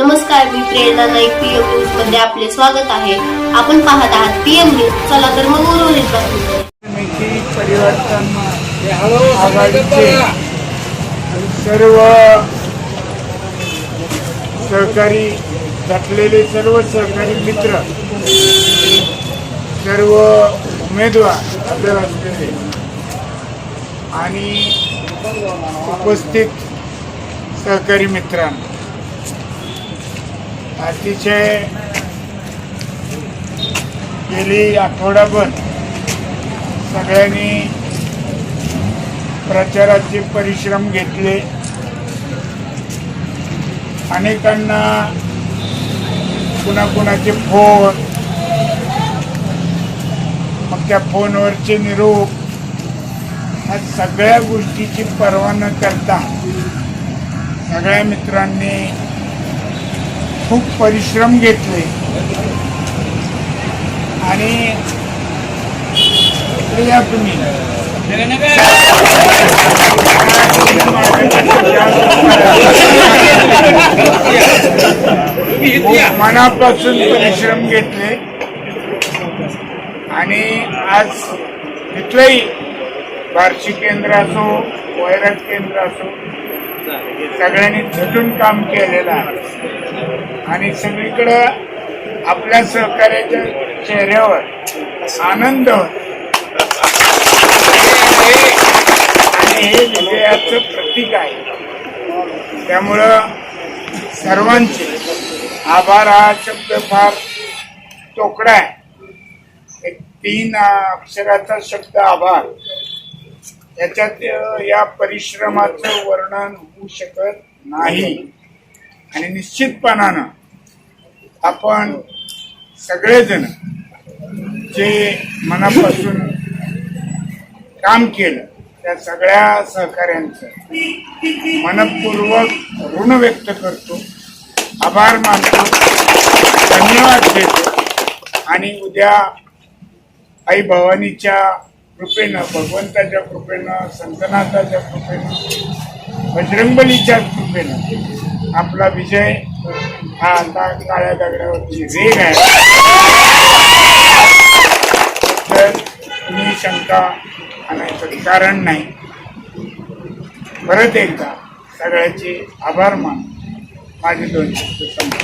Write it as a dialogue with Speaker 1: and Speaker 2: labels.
Speaker 1: नमस्कार मी प्रेरणा नाईक पीएम न्यूजमध्ये आपले स्वागत आहे. आपण पाहत आहात पीएम न्यूज चला तर मग उर्वरित बातमी
Speaker 2: परिवर्तन आघाडीचे सर्व सहकारी घटलेले सर्व सहकारी मित्र सर्व उमेदवार असलेले आणि उपस्थित सहकारी मित्रांना. अतिशय गेली आठवडाभर. सगळ्यांनी प्रचाराचे परिश्रम घेतले. अनेकांना कुणाकुणाचे फोन. मग त्या फोनवरचे निरोप. ह्या सगळ्या गोष्टीची पर्वा न करता सगळ्या मित्रांनी खूप परिश्रम घेतले. आणि या तुम्ही. मनापासून परिश्रम घेतले. आणि आज तिथलंही बार्शी केंद्र असो वैराग केंद्र असो सगळ्यांनी झटून काम केलेलं आहे. आणि सगळीकडं आपल्या सहकार्याच्या चेहऱ्यावर आनंद आणि हे विजयाचं प्रतीक आहे. त्यामुळं सर्वांचे आभार हा शब्द फार तोकडा आहे. एक तीन अक्षराचा शब्द आभार. याच्यात या परिश्रमाचं वर्णन होऊ शकत नाही. आणि निश्चितपणानं आपण सगळेजण जे मनापासून काम केलं त्या सगळ्या सहकाऱ्यांचं मनपूर्वक ऋण व्यक्त करतो आभार मानतो धन्यवाद देतो. आणि उद्या आई भवानीच्या कृपेनं भगवंताच्या कृपेनं संतनाथाच्या कृपेनं बजरंगबलीच्या कृपेनं आपला विजय हा आता काळ्या दगडावरची वेग आहे. तर तुम्ही शंका आणायचं कारण नाही. परत एकदा सगळ्याचे आभार मान माझे दोन शब्द